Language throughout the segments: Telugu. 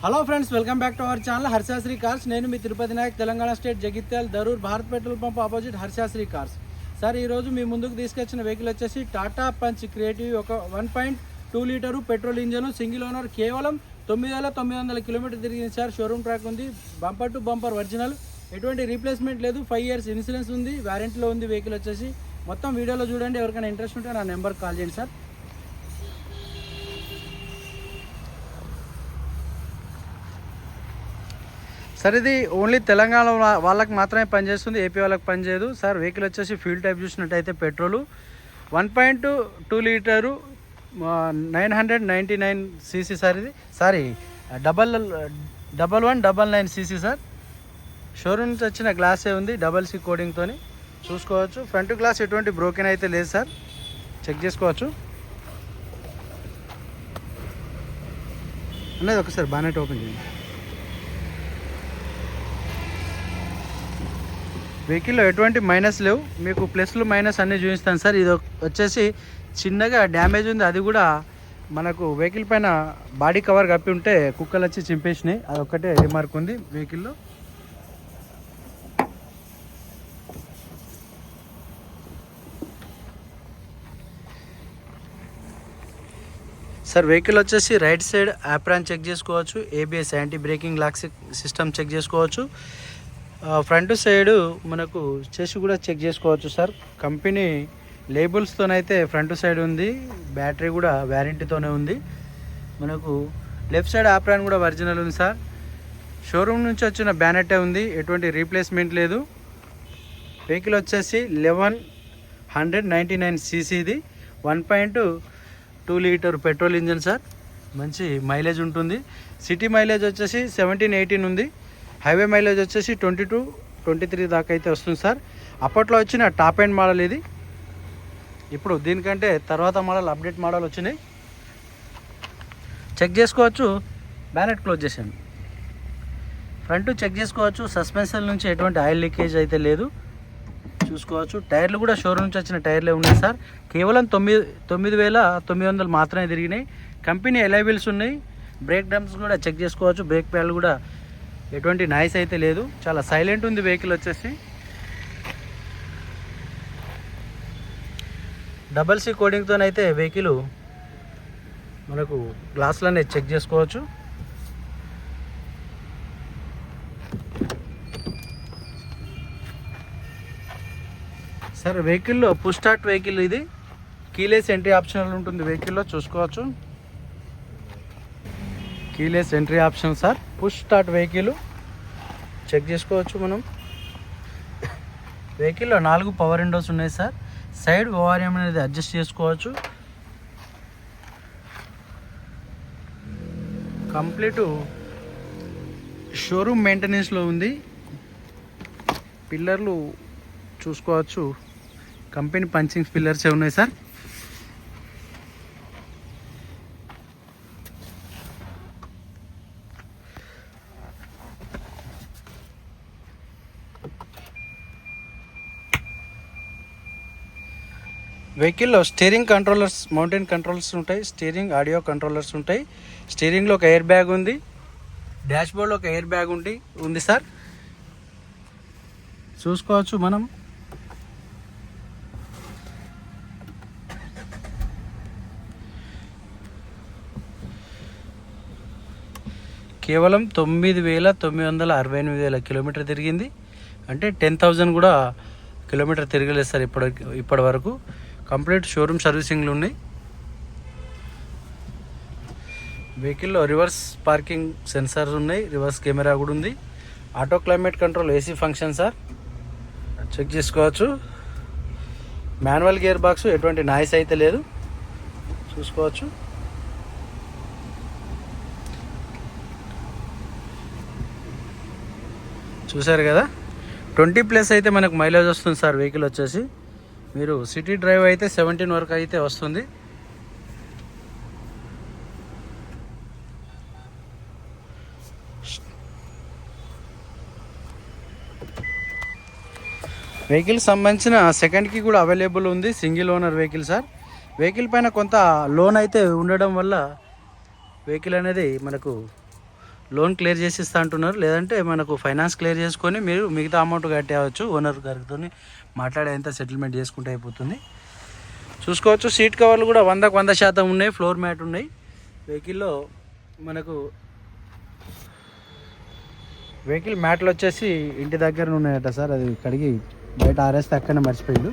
Hello friends welcome back to our channel Harshasri cars నేను మీ Tirupati Nayak Telangana state Jagtial Darur Bharat petrol pump opposite Harshasri cars sir ఈరోజు మీ ముందుకు తీసుకొచ్చిన వెహికల్ వచ్చేసి టాటా పంచ్ క్రియేటివ్ ఒక one point two litre petrol engine single owner కేవలం తొమ్మిది వేల తొమ్మిది వందల కిలోమీటర్ తిరిగింది సార్ షోరూమ్ ట్రాక్ ఉంది బంపర్ టు బంపర్ ఒరిజినల్ ఎటువంటి రీప్లేస్మెంట్ లేదు ఫైవ్ ఇయర్స్ ఇన్సూరెన్స్ ఉంది వారంటీలో ఉంది వెహికల్ వచ్చేసి. మొత్తం వీడియోలో చూడండి ఎవరికైనా ఇంట్రెస్ట్ ఉంటే నా నెంబర్ కాల్ చేయండి సార్ సార్ ఇది ఓన్లీ తెలంగాణ వాళ్ళకి మాత్రమే పనిచేస్తుంది ఏపీ వాళ్ళకి పనిచేయదు. సార్ వెహికల్ వచ్చేసి ఫ్యూల్ టైప్ చూసినట్టయితే petrol. One point two litre nine hundred ninety nine CC sir ఇది. Sorry double double one double nine CC sir. Showroom నుంచి వచ్చిన గ్లాసే ఉంది డబల్ సి కోడింగ్తో చూసుకోవచ్చు. ఫ్రంట్ గ్లాస్ ఎటువంటి బ్రోకెన్ అయితే లేదు సార్. చెక్ చేసుకోవచ్చు. అనేది ఒకసారి బానెట్ ఓపెన్ చేయండి. వెహికల్లో ఎటువంటి మైనస్ లేవు. మీకు ప్లస్లు మైనస్ అన్నీ చూపిస్తాను సార్. ఇది వచ్చేసి చిన్నగా డ్యామేజ్ ఉంది. అది కూడా మనకు వెహికల్ పైన బాడీ కవర్ కప్పి ఉంటే కుక్కలు వచ్చి చింపేసినాయి. అది ఒక్కటే రిమార్క్ ఉంది వెహికల్లో సార్ వెహికల్ వచ్చేసి రైట్ సైడ్ యాప్రాన్ చెక్ చేసుకోవచ్చు. ABS anti braking lock system check చేసుకోవచ్చు. ఫ్రంట్ సైడ్ మనకు చెస్ కూడా చెక్ చేసుకోవచ్చు సార్. కంపెనీ లేబుల్స్తోనైతే ఫ్రంట్ సైడ్ ఉంది బ్యాటరీ కూడా వ్యారంటీతోనే ఉంది. మనకు లెఫ్ట్ సైడ్ ఆప్రాన్ కూడా ఒరిజినల్ ఉంది సార్. షోరూమ్ నుంచి వచ్చిన బ్యానెటే ఉంది ఎటువంటి రీప్లేస్మెంట్ లేదు. వెహికల్ వచ్చేసి eleven hundred ninety nine సీసీది one point two litre petrol engine sir. మంచి మైలేజ్ ఉంటుంది. సిటీ మైలేజ్ వచ్చేసి సెవెంటీన్ ఎయిటీన్ ఉంది. హైవే మైలేజ్ వచ్చేసి ట్వంటీ టూ ట్వంటీ త్రీ దాకా అయితే వస్తుంది సార్. అప్పట్లో వచ్చిన టాప్ ఎండ్ మోడల్ ఇది. ఇప్పుడు దీనికంటే తర్వాత మోడల్ అప్డేట్ మోడల్ వచ్చినాయి. చెక్ చేసుకోవచ్చు బ్యానెట్ క్లోజ్ చేసాను ఫ్రంట్ చెక్ చేసుకోవచ్చు సస్పెన్షన్ నుంచి ఎటువంటి ఆయిల్ లీకేజ్ అయితే లేదు. చూసుకోవచ్చు టైర్లు కూడా షోరూమ్ నుంచి వచ్చిన టైర్లే ఉన్నాయి సార్. కేవలం తొమ్మిది తొమ్మిది వేల తొమ్మిది వందలు మాత్రమే తిరిగినాయి. కంపెనీ ఎలైబిల్స్ ఉన్నాయి. బ్రేక్ డ్రమ్స్ కూడా చెక్ చేసుకోవచ్చు బ్రేక్ ప్యాడ్లు కూడా ఎటువంటి నాయిస్ అయితే లేదు. చాలా సైలెంట్ ఉంది వెహికల్ వచ్చేసి. డబల్ సి కోడింగ్తోనైతే వెహికల్ మనకు గ్లాసులనే చెక్ చేసుకోవచ్చు. సార్ వెహికల్లో పుష్ స్టార్ట్ వెహికల్ ఇది. కీలెస్ ఎంట్రీ ఆప్షనల్ ఉంటుంది వెహికల్లో చూసుకోవచ్చు. Keyless entry option sir. Push start vehicle check చేసుకోవచ్చు మనం. వెహికల్లో నాలుగు పవర్ విండోస్ ఉన్నాయి సార్. సైడ్ ఓఆర్ఎం అనేది అడ్జస్ట్ చేసుకోవచ్చు. కంప్లీట్ షోరూమ్ మెయింటెనెన్స్లో ఉంది. పిల్లర్లు చూసుకోవచ్చు. కంపెనీ పంచింగ్ పిల్లర్సే ఉన్నాయి సార్? వెహికల్లో స్టీరింగ్ కంట్రోలర్స్ మౌంటైన్ కంట్రోలర్స్ ఉంటాయి స్టీరింగ్ ఆడియో కంట్రోలర్స్ ఉంటాయి. స్టీరింగ్లో ఒక ఎయిర్ బ్యాగ్ ఉంది. డాష్బోర్డ్లో ఒక ఎయిర్ బ్యాగ్ ఉంది ఉంది సార్. చూసుకోవచ్చు మనం. కేవలం తొమ్మిది వేల తొమ్మిది వందల అరవై ఎనిమిది వేల కిలోమీటర్ తిరిగింది. అంటే టెన్ థౌజండ్ కూడా కిలోమీటర్ తిరగలేదు సార్ ఇప్పటి ఇప్పటి వరకు కంప్లీట్ షోరూమ్ సర్వీసింగ్లు ఉన్నాయి. వెహికల్లో రివర్స్ పార్కింగ్ సెన్సార్స్ ఉన్నాయి. రివర్స్ కెమెరా కూడా ఉంది. Auto climate control AC function sir check చేసుకోవచ్చు. మాన్యువల్ గేర్ బాక్స్ ఎటువంటి నాయిస్ అయితే లేదు. చూసుకోవచ్చు. చూసారు కదా? ట్వంటీ ప్లస్ అయితే మనకు మైలేజ్ వస్తుంది సార్ వెహికల్ వచ్చేసి. మీరు సిటీ డ్రైవ్ అయితే సెవెంటీన్ వరకు అయితే వస్తుంది. వెహికల్ సంబంధించిన సెకండ్కి కూడా అవైలబుల్ ఉంది. Single owner vehicle sir vehicle పైన కొంత లోన్ అయితే ఉండడం వల్ల వెహికల్ అనేది మనకు లోన్ క్లియర్ చేసి ఇస్తా అంటున్నారు. లేదంటే మనకు ఫైనాన్స్ క్లియర్ చేసుకొని మీరు మిగతా అమౌంట్ కట్టేయవచ్చు ఓనర్ గారితో మాట్లాడేంత సెటిల్మెంట్ చేసుకుంటే అయిపోతుంది. చూసుకోవచ్చు సీట్ కవర్లు కూడా వందకు వంద శాతం ఉన్నాయి ఫ్లోర్ మ్యాట్ ఉన్నాయి. వెహికల్లో మనకు వెహికల్ మ్యాట్లు వచ్చేసి ఇంటి దగ్గర ఉన్నాయట సార్. అది కడిగి బయట ఆరేస్తే అక్కడనే మర్చిపోయిండు.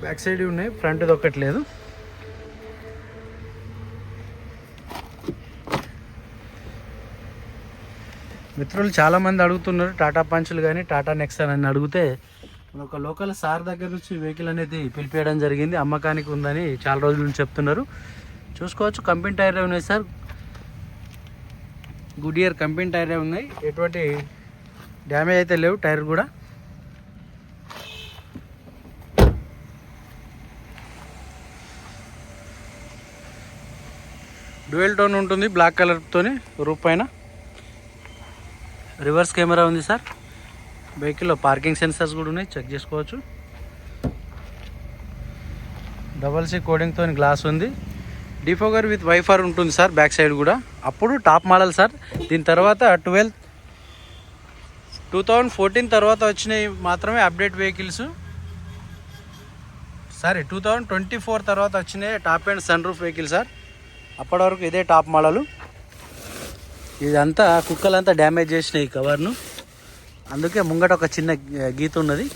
బ్యాక్ సైడ్ ఉన్నాయి ఫ్రంట్ లేదు. మిత్రులు చాలామంది అడుగుతున్నారు టాటా పంచులు కానీ టాటా నెక్సన్ అని అడిగితే ఒక లోకల్ సార్ దగ్గర నుంచి వెహికల్ అనేది పిలిపేయడం జరిగింది. అమ్మకానికి ఉందని చాలా రోజుల నుంచి చెప్తున్నారు. చూసుకోవచ్చు కంపెనీ టైర్లే ఉన్నాయి సార్. గుడ్ ఇయర్ కంపెనీ టైరే ఉన్నాయి. ఎటువంటి డ్యామేజ్ అయితే లేవు టైర్ కూడా. డ్యూయల్ టోన్ ఉంటుంది బ్లాక్ కలర్తోని రూప్ పైన. రివర్స్ కెమెరా ఉంది సార్. వెహికల్లో పార్కింగ్ సెన్సర్స్ కూడా ఉన్నాయి. చెక్ చేసుకోవచ్చు. డబల్ సి కోడింగ్తో గ్లాస్ ఉంది. డిఫోగర్ విత్ వైఫర్ ఉంటుంది సార్ బ్యాక్ సైడ్ కూడా. అప్పుడు టాప్ మోడల్ సార్. దీని తర్వాత ట్వెల్త్ టూ థౌజండ్ ఫోర్టీన్ తర్వాత వచ్చినవి మాత్రమే update vehicles sorry two thousand twenty four తర్వాత వచ్చినాయి top and sun roof vehicle sir. అప్పటి వరకు ఇదే టాప్ మోడలు ఇదంతా కుక్కలంతా డ్యామేజ్ చేసినాయి ఈ కవర్ను. అందుకే ముంగట ఒక చిన్న గీత ఉన్నది.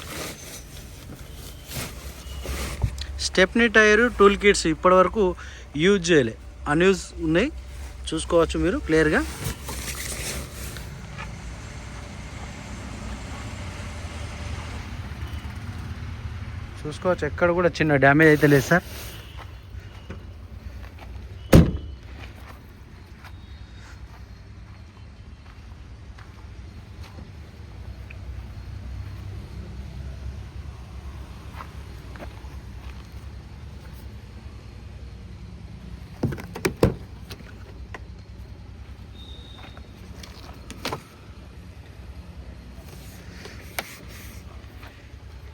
స్టెప్నీ టైరు టూల్ కిట్స్ ఇప్పటివరకు యూజ్ చేయలే. అన్యూజ్ ఉన్నాయి. చూసుకోవచ్చు మీరు క్లియర్గా. చూసుకోవచ్చు ఎక్కడ కూడా చిన్న డ్యామేజ్ అయితే లేదు సార్.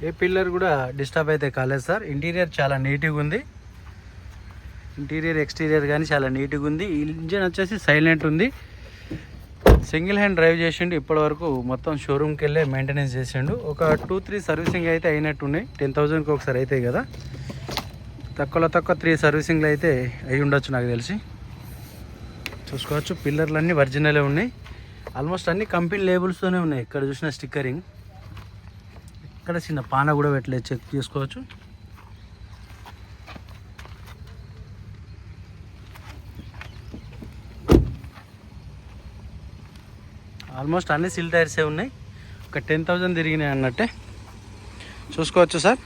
ఏ పిల్లర్ కూడా డిస్టర్బ్ అయితే కాలేదు సార్. ఇంటీరియర్ చాలా నీట్గా ఉంది. ఇంటీరియర్ ఎక్స్టీరియర్ కానీ చాలా నీట్గా ఉంది. ఇంజన్ వచ్చేసి సైలెంట్ ఉంది. సింగిల్ హ్యాండ్ డ్రైవ్ చేసిండు. ఇప్పటివరకు మొత్తం షోరూమ్కి వెళ్ళే మెయింటెనెన్స్ చేసిండు. ఒక టూ త్రీ సర్వీసింగ్ అయితే అయినట్టున్నాయి. టెన్ థౌజండ్కి ఒకసారి అవుతాయి కదా. తక్కువలో తక్కువ త్రీ సర్వీసింగ్లు అయితే అయి ఉండొచ్చు నాకు తెలిసి. చూసుకోవచ్చు. పిల్లర్లు అన్నీ ఒరిజినలే ఉన్నాయి. ఆల్మోస్ట్ అన్ని కంపెనీ లేబుల్స్తోనే ఉన్నాయి. ఇక్కడ చూసిన స్టిక్కరింగ్ ఇక్కడ చిన్న పాన కూడా పెట్టలేదు చెక్ చేసుకోవచ్చు. ఆల్మోస్ట్ అన్ని సిల్ టైర్సే ఉన్నాయి. ఒక టెన్ థౌజండ్ తిరిగినాయి అన్నట్టే. చూసుకోవచ్చు సార్.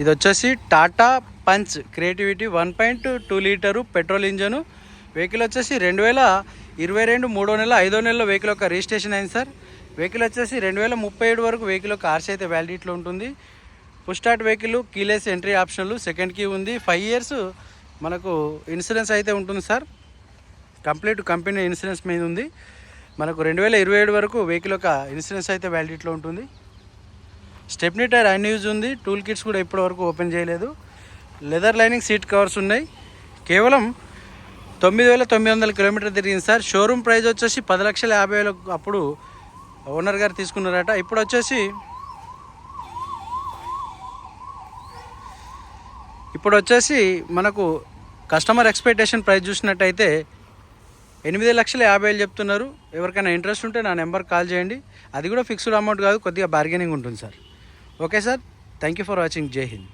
ఇది వచ్చేసి Tata Punch creativity one point two litre petrol engine. Vehicle వచ్చేసి రెండు వేల ఇరవై రెండు మూడో నెల ఐదో నెలలో వెహికల్ యొక్క రిజిస్ట్రేషన్ అయింది సార్. వెహికల్ వచ్చేసి రెండు వేల ముప్పై ఏడు వరకు వెహికల్ యొక్క ఆర్సీ అయితే వ్యాలిడిటీలో ఉంటుంది. Push start vehicle keyless entry ఆప్షన్లు సెకండ్ కీ ఉంది. ఫైవ్ ఇయర్స్ మనకు ఇన్సూరెన్స్ అయితే ఉంటుంది సార్. కంప్లీట్ కంపెనీ ఇన్సూరెన్స్ మీద ఉంది. మనకు రెండు వేల ఇరవై ఏడు వరకు వెహికల్ యొక్క ఇన్సూరెన్స్ అయితే వ్యాలిడిటీలో ఉంటుంది. స్టెప్నీ టైర్ అన్యూజ్ ఉంది. టూల్ కిట్స్ కూడా ఇప్పటి వరకు ఓపెన్ చేయలేదు. లెదర్ లైనింగ్ సీట్ కవర్స్ ఉన్నాయి. కేవలం తొమ్మిది వేల తొమ్మిది వందల కిలోమీటర్ తిరిగింది సార్. షోరూమ్ ప్రైస్ వచ్చేసి పది లక్షల యాభై వేలు అప్పుడు ఓనర్ గారు తీసుకున్నారట. ఇప్పుడు వచ్చేసి ఇప్పుడు వచ్చేసి మనకు కస్టమర్ ఎక్స్పెక్టేషన్ ప్రైస్ చూసినట్టయితే ఎనిమిది లక్షల యాభై వేలు చెప్తున్నారు. ఎవరికైనా ఇంట్రెస్ట్ ఉంటే నా నెంబర్ కాల్ చేయండి. అది కూడా ఫిక్స్డ్ అమౌంట్ కాదు కొద్దిగా బార్గెనింగ్ ఉంటుంది sir. Okay sir. Thank you for watching. జై హింద్.